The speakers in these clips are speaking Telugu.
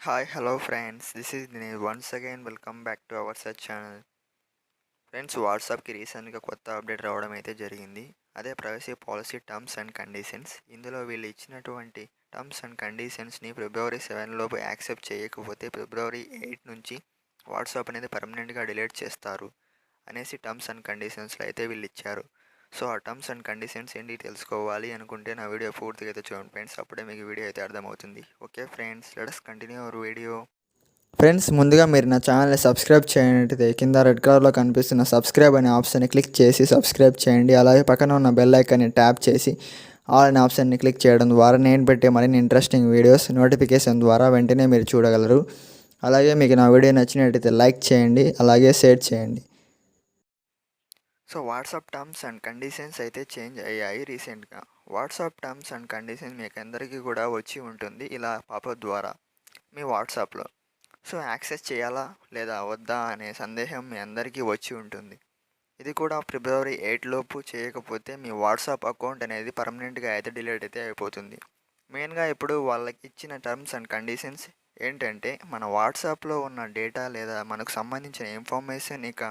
Hi hello friends this is Dinesh once again welcome back to our such channel friends వాట్సాప్కి రీసెంట్గా కొత్త అప్డేట్ రావడం అయితే జరిగింది. అదే privacy policy terms and conditions ఇందులో వీళ్ళు ఇచ్చినటువంటి టర్మ్స్ అండ్ కండిషన్స్ని ఫిబ్రవరి సెవెన్ లోపు యాక్సెప్ట్ చేయకపోతే ఫిబ్రవరి ఎయిట్ నుంచి వాట్సాప్ అనేది పర్మనెంట్గా డిలీట్ చేస్తారు అనేసి టర్మ్స్ అండ్ కండిషన్స్లో అయితే వీళ్ళు ఇచ్చారు. సో ఆ టర్మ్స్ అండ్ కండిషన్స్ ఏంటి తెలుసుకోవాలి అనుకుంటే నా వీడియో పూర్తిగా అయితే చూడండి ఫ్రెండ్స్. అప్పుడే మీకు వీడియో అయితే అర్థమవుతుంది. Okay friends let us continue our video. Friends ముందుగా మీరు నా ఛానల్ని సబ్స్క్రైబ్ చేయనట్టయితే కింద రెడ్ కలర్లో కనిపిస్తున్న సబ్స్క్రైబ్ అనే ఆప్షన్ని క్లిక్ చేసి సబ్స్క్రైబ్ చేయండి. అలాగే పక్కన ఉన్న బెల్ ఐకాన్ని ట్యాప్ చేసి ఆల్ అనే ఆప్షన్ని క్లిక్ చేయడం ద్వారా నేను పెట్టే మరిన్ని ఇంట్రెస్టింగ్ వీడియోస్ నోటిఫికేషన్ ద్వారా వెంటనే మీరు చూడగలరు. అలాగే మీకు నా వీడియో నచ్చినట్టయితే లైక్ చేయండి. అలాగే షేర్ చేయండి. So WhatsApp terms and conditions అయితే చేంజ్ అయ్యాయి రీసెంట్గా. వాట్సాప్ టర్మ్స్ అండ్ కండిషన్స్ మీకు అందరికీ కూడా వచ్చి ఉంటుంది ఇలా పాపప్ ద్వారా మీ వాట్సాప్లో. సో యాక్సెస్ చేయాలా లేదా వద్దా అనే సందేహం మీ అందరికీ వచ్చి ఉంటుంది. ఇది కూడా ఫిబ్రవరి ఎయిట్ లోపు చేయకపోతే మీ వాట్సాప్ అకౌంట్ అనేది పర్మనెంట్గా అయితే డిలీట్ అయితే అయిపోతుంది. మెయిన్గా ఇప్పుడు వాళ్ళకి ఇచ్చిన టర్మ్స్ అండ్ కండిషన్స్ ఏంటంటే మన వాట్సాప్లో ఉన్న డేటా లేదా మనకు సంబంధించిన ఇన్ఫర్మేషన్ ఇక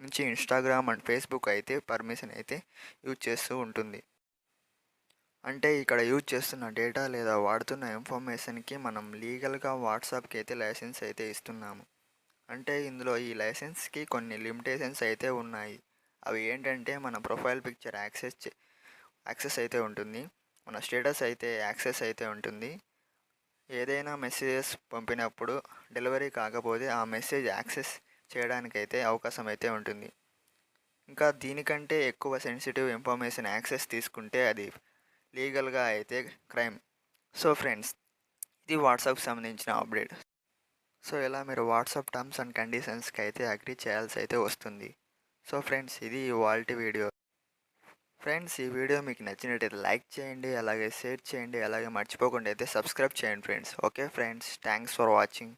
నుంచి ఇన్స్టాగ్రామ్ అండ్ ఫేస్బుక్ అయితే పర్మిషన్ అయితే యూజ్ చేస్తూ ఉంటుంది. అంటే ఇక్కడ యూజ్ చేస్తున్న డేటా లేదా వాడుతున్న ఇన్ఫర్మేషన్కి మనం లీగల్గా వాట్సాప్కి అయితే లైసెన్స్ అయితే ఇస్తున్నాము. అంటే ఇందులో ఈ లైసెన్స్కి కొన్ని లిమిటేషన్స్ అయితే ఉన్నాయి. అవి ఏంటంటే మన ప్రొఫైల్ పిక్చర్ యాక్సెస్ యాక్సెస్ అయితే ఉంటుంది. మన స్టేటస్ అయితే యాక్సెస్ అయితే ఉంటుంది. ఏదైనా మెసేజెస్ పంపినప్పుడు డెలివరీ కాకపోతే ఆ మెసేజ్ యాక్సెస్ చేయడానికైతే అవకాశం అయితే ఉంటుంది. ఇంకా దీనికంటే ఎక్కువ సెన్సిటివ్ ఇన్ఫర్మేషన్ యాక్సెస్ తీసుకుంటే అది లీగల్గా అయితే క్రైమ్ సో ఫ్రెండ్స్ ఇది వాట్సాప్కి సంబంధించిన అప్డేట్ సో ఇలా మీరు వాట్సాప్ టర్మ్స్ అండ్ కండిషన్స్కి అయితే అగ్రి చేయాల్సి అయితే వస్తుంది. సో ఫ్రెండ్స్ ఇది వాల్టి వీడియో ఫ్రెండ్స్ ఈ వీడియో మీకు నచ్చినట్టయితే లైక్ చేయండి అలాగే షేర్ చేయండి అలాగే మర్చిపోకుండా అయితే సబ్స్క్రైబ్ చేయండి friends okay friends thanks for watching